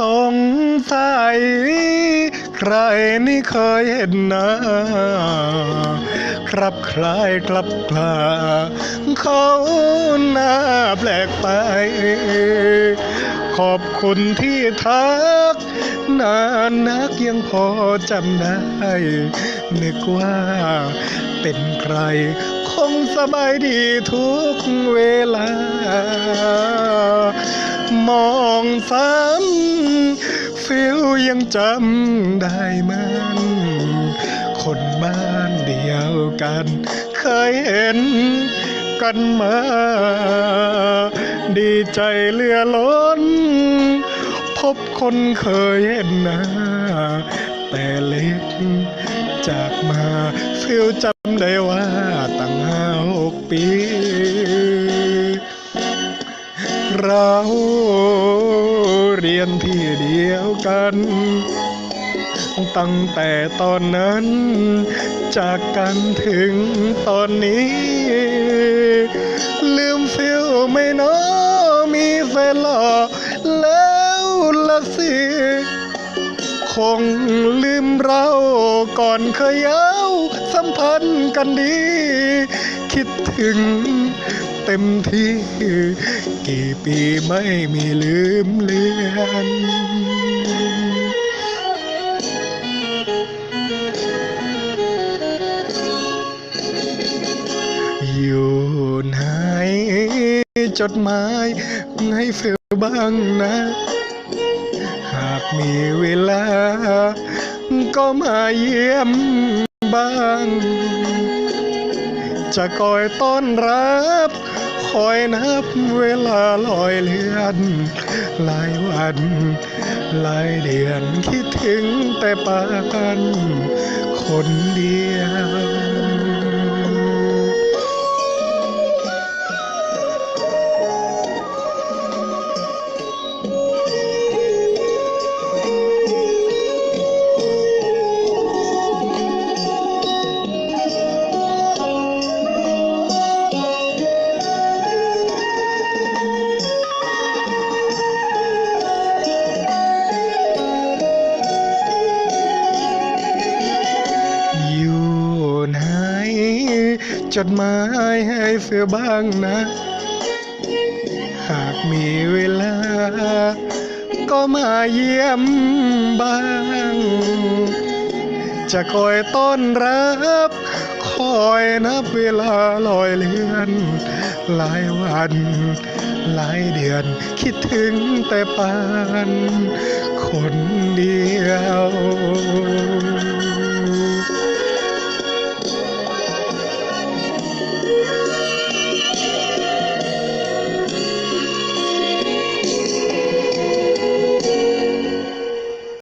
สงสัย ใครนี่เคยเห็นหน้าครับคล้ายกลับกลาเขาหน้าแปลกไป ขอบคุณที่ทัก นานนักยังพอจำได้ นึกว่าเป็นใคร คงสบายดีทุกเวลา มองซ้ำฟิลยังจำได้มัน คนบ้านเดียวกัน เคยเห็นกันมา ดีใจเหลือล้น พบคนเคยเห็นหน้า แต่เล็กจากมาฟิลจำได้ เราเรียนที่เดียวกัน ตั้งแต่ตอนนั้น จากกันถึงตอนนี้ ลืมฟิลไม่น้อมีแฟนหล่อแล้วละสิคงลืมเราก่อนเคยเย้าสัมพันธ์กันดี คิดถึง เต็มที่ กี่ปีไม่มีลืมเลือนอยู่ไหนจดหมายให้เฟลบ้างนะ หากมีเวลา ก็มาเยี่ยมบ้าง จะคอยต้อนรับ คอยนับเวลาลอยเลือน หลายวัน หลายเดือนคิดถึงแต่ปานคนเดียว จดหมายให้เฟือบ้างนะ หากมีเวลา ก็มาเยี่ยมบ้าง จะคอยต้อนรับ คอยนับเวลาลอยเลือน หลายวัน หลายเดือน คิดถึงแต่ปาน คนเดียว